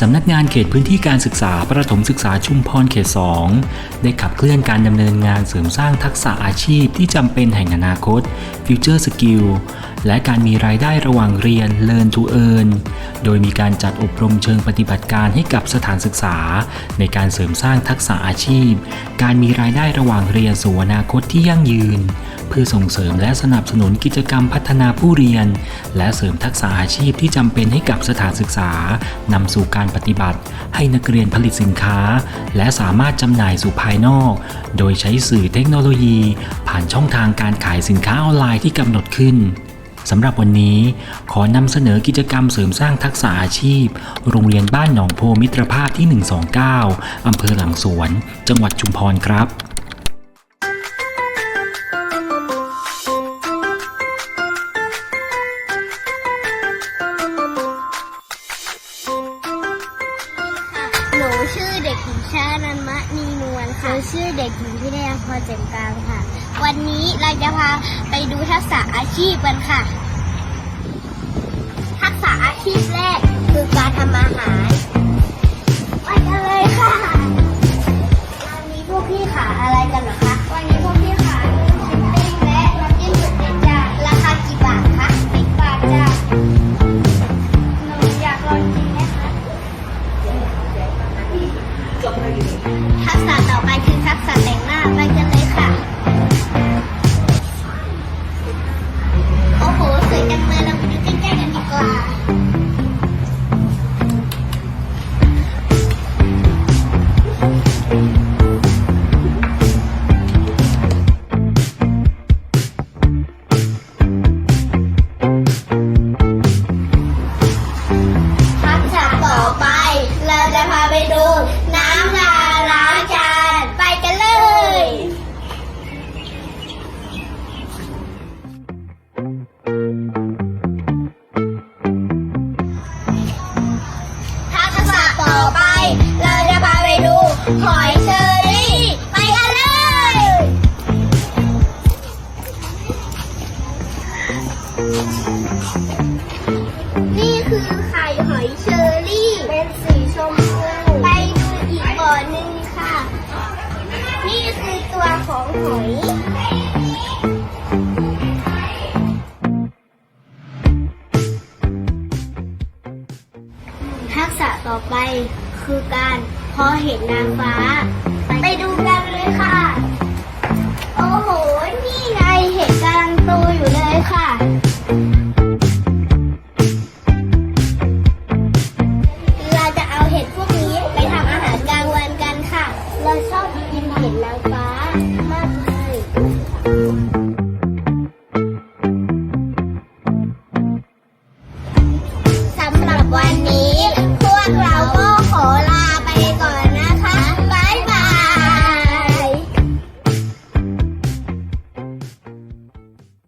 สำนักงานเขตพื้นที่การศึกษาประถมศึกษาชุมพรเขต 2 ได้ขับเคลื่อนการดำเนินงานเสริมสร้างทักษะอาชีพที่จำเป็นแห่งอนาคต Future Skill และการมีรายได้ระหว่างเรียน Learn to Earn โดยมีการจัดอบรมเชิงปฏิบัติการให้กับสถานศึกษา ในการเสริมสร้างทักษะอาชีพ การมีรายได้ระหว่างเรียนสู่อนาคตที่ยั่งยืน เพื่อส่งเสริมและสนับสนุนกิจกรรมพัฒนาผู้เรียน และเสริมทักษะอาชีพที่จำเป็นให้กับสถานศึกษานำสู่การปฏิบัติ ให้นักเรียนผลิตสินค้า และสามารถจำหน่ายสู่ภายนอก โดยใช้สื่อเทคโนโลยี ผ่านช่องทางการขายสินค้าออนไลน์ที่กำหนดขึ้น สำหรับวันนี้ขอนำเสนอกิจกรรมเสริมสร้างทักษะอาชีพ โรงเรียนบ้านหนองโพมิตรภาพที่ 129 อำเภอหลังสวน จังหวัดชุมพรครับ ชื่อเด็กหญิงชานันมะนีนวลค่ะหนูชื่อเด็กหญิงพิทยาพรเจมกลางค่ะ วันนี้เราจะพาไปดูทักษะอาชีพกันค่ะ ทักษะอาชีพแรก ทักษะต่อไป เราจะพาไปดูหอยเชอรี่ ไปกันเลย นี่คือไข่หอยเชอรี่ เป็นสีชมพู ไปดูอีกบ่อหนึ่งค่ะ นี่คือตัวของหอย ทักษะต่อไปคือการเพาะเห็ดนางฟ้า ไปดูกันเลยค่ะ โอ้โห นี่ไงเห็ดกำลังโตอยู่เลยค่ะเราจะเอาเห็ดพวกนี้ไปทำอาหารกลางวันกันค่ะ เราชอบกินเห็ดนางฟ้า